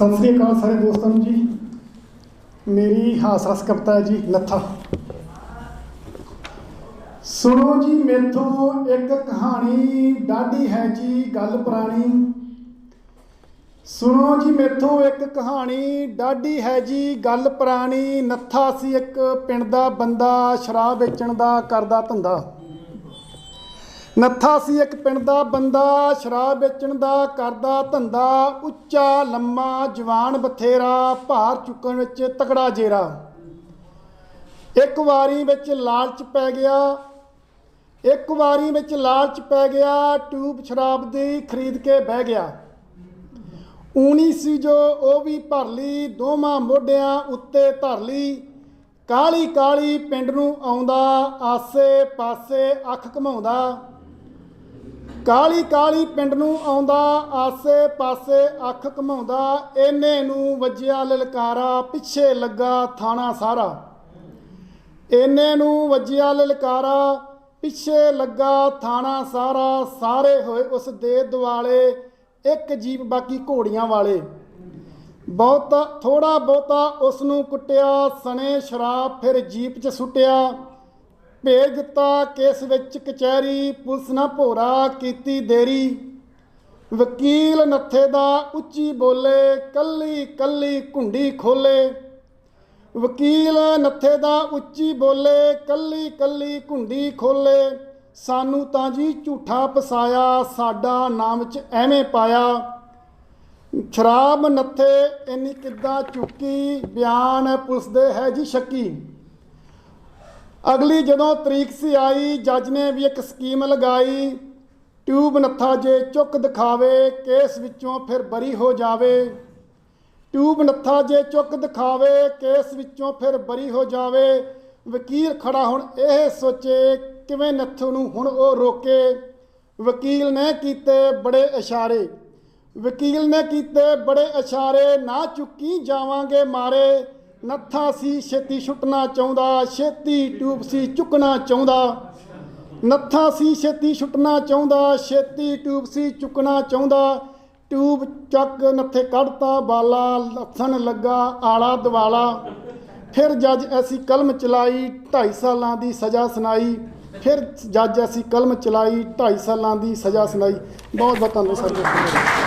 ਸਤਿ ਸ੍ਰੀ ਅਕਾਲ ਸਾਰੇ ਦੋਸਤਾਂ ਨੂੰ ਜੀ। ਮੇਰੀ ਹਾਸ ਰਸ ਕਵਿਤਾ ਹੈ ਜੀ ਨੱਥਾ ਸੁਣੋ ਜੀ, ਮੇਥੋਂ ਇੱਕ ਕਹਾਣੀ, ਡਾਢੀ ਹੈ ਜੀ ਗੱਲ ਪੁਰਾਣੀ। ਸੁਣੋ ਜੀ, ਮੇਥੋਂ ਇੱਕ ਕਹਾਣੀ, ਡਾਢੀ ਹੈ ਜੀ ਗੱਲ ਪੁਰਾਣੀ। ਨੱਥਾ ਸੀ ਇੱਕ ਪਿੰਡ ਦਾ ਬੰਦਾ, ਸ਼ਰਾਬ ਵੇਚਣ ਦਾ, ਕਰਦਾ ਧੰਦਾ। ਨੱਥਾ ਸੀ ਇੱਕ ਪਿੰਡ ਦਾ ਬੰਦਾ, ਸ਼ਰਾਬ ਵੇਚਣ ਦਾ ਕਰਦਾ ਧੰਦਾ, ਉੱਚਾ, ਲੰਮਾ, ਜਵਾਨ ਬਥੇਰਾ, ਭਾਰ ਚੁੱਕਣ ਵਿੱਚ ਤਕੜਾ ਜੇਰਾ। ਇੱਕ ਵਾਰੀ ਵਿੱਚ ਲਾਲਚ ਪੈ ਗਿਆ, ਇੱਕ ਵਾਰੀ ਵਿੱਚ ਲਾਲਚ ਪੈ ਗਿਆ, ਟਿਊਬ ਸ਼ਰਾਬ ਦੀ ਖਰੀਦ ਕੇ ਬਹਿ ਗਿਆ। ਊਣੀ ਸੀ ਜੋ ਉਹ ਵੀ ਭਰ ਲਈ, ਦੋਵਾਂ ਮੋਢਿਆਂ ਉੱਤੇ ਧਰ ਲਈ। ਕਾਲੀ ਕਾਲੀ ਪਿੰਡ ਨੂੰ ਆਉਂਦਾ ਆਸੇ ਪਾਸੇ ਅੱਖ ਘਮਾਉਂਦਾ। ਕਾਲੀ ਕਾਲੀ ਪਿੰਡ ਨੂੰ ਆਉਂਦਾ, ਆਸੇ ਪਾਸੇ ਅੱਖ ਘਮਾਉਂਦਾ, ਇਹਨੇ ਨੂੰ ਵੱਜਿਆ ਲਲਕਾਰਾ, ਪਿੱਛੇ ਲੱਗਾ ਥਾਣਾ ਸਾਰਾ। ਇਹਨੇ ਨੂੰ ਵੱਜਿਆ ਲਲਕਾਰਾ, ਪਿੱਛੇ ਲੱਗਾ ਥਾਣਾ ਸਾਰਾ, ਸਾਰੇ ਹੋਏ ਉਸ ਦੇ ਦੁਆਲੇ, ਇੱਕ ਜੀਪ ਬਾਕੀ ਘੋੜੀਆਂ ਵਾਲੇ। ਬਹੁਤਾ ਥੋੜਾ ਬਹੁਤਾ ਉਸ ਨੂੰ ਕੁੱਟਿਆ, ਸਣੇ ਸ਼ਰਾਬ ਫਿਰ ਜੀਪ 'ਚ ਸੁੱਟਿਆ। ਭੇਜ ਦਿੱਤਾ ਕੇਸ ਵਿੱਚ ਕਚਹਿਰੀ, ਪੁਲਿਸ ਨਾ ਭੋਰਾ ਕੀਤੀ ਦੇਰੀ। ਵਕੀਲ ਨੱਥੇ ਦਾ ਉੱਚੀ ਬੋਲੇ, ਕੱਲੀ ਕੱਲੀ ਕੁੰਡੀ ਖੋਲੇ। ਵਕੀਲ ਨੱਥੇ ਦਾ ਉੱਚੀ ਬੋਲੇ, ਕੱਲੀ ਕੱਲੀ ਕੁੰਡੀ ਖੋਲੇ। ਸਾਨੂੰ ਤਾਂ ਜੀ ਝੂਠਾ ਫਸਾਇਆ, ਸਾਡਾ ਨਾਮ ਚ ਐਵੇਂ ਪਾਇਆ। ਸ਼ਰਾਬ ਨੱਥੇ, ਇੰਨੀ ਕਿੱਦਾਂ ਚੁੱਕੀ, ਬਿਆਨ ਪੁਲਿਸ ਦੇ ਹੈ ਜੀ ਸ਼ੱਕੀ। ਅਗਲੀ ਜਦੋਂ ਤਰੀਕ ਸੀ ਆਈ, ਜੱਜ ਨੇ ਵੀ ਇੱਕ ਸਕੀਮ ਲਗਾਈ, ਟਿਊਬ ਨੱਥਾ ਜੇ ਚੁੱਕ ਦਿਖਾਵੇ, ਕੇਸ ਵਿੱਚੋਂ ਫਿਰ ਬਰੀ ਹੋ ਜਾਵੇ। ਟਿਊਬ ਨੱਥਾ ਜੇ ਚੁੱਕ ਦਿਖਾਵੇ, ਕੇਸ ਵਿੱਚੋਂ ਫਿਰ ਬਰੀ ਹੋ ਜਾਵੇ। ਵਕੀਲ ਖੜਾ ਹੁਣ ਇਹ ਸੋਚੇ, ਕਿਵੇਂ ਨੱਥੂ ਨੂੰ ਹੁਣ ਉਹ ਰੋਕੇ? ਵਕੀਲ ਨੇ ਕੀਤੇ ਬੜੇ ਇਸ਼ਾਰੇ। ਵਕੀਲ ਨੇ ਕੀਤੇ ਬੜੇ ਇਸ਼ਾਰੇ, ਨਾ ਚੁੱਕੀ ਜਾਵਾਂਗੇ ਮਾਰੇ। ਨੱਥਾ ਸੀ, ਛੇਤੀ ਛੁੱਟਣਾ ਚਾਹੁੰਦਾ, ਛੇਤੀ ਟਿਊਬ ਸੀ, ਚੁੱਕਣਾ ਚਾਹੁੰਦਾ। ਨੱਥਾ ਸੀ, ਛੇਤੀ ਛੁੱਟਣਾ ਚਾਹੁੰਦਾ, ਛੇਤੀ ਟਿਊਬ ਸੀ, ਚੁੱਕਣਾ ਚਾਹੁੰਦਾ। ਟਿਊਬ ਚੱਕ ਨੱਥੇ ਕੱਢਤਾ, ਬਾਲਾ ਲੱਥਣ ਲੱਗਾ, ਆਲਾ ਦਵਾਲਾ ਫਿਰ ਜੱਜ ਐਸੀ ਕਲਮ ਚਲਾਈ 2.5 ਸਾਲਾਂ ਦੀ ਸਜ਼ਾ ਸੁਣਾਈ। ਫਿਰ ਜੱਜ ਐਸੀ ਕਲਮ ਚਲਾਈ 2.5 ਸਾਲਾਂ ਦੀ ਸਜ਼ਾ ਸੁਣਾਈ। ਬਹੁਤ ਬਹੁਤ ਧੰਨਵਾਦ ਸਰ।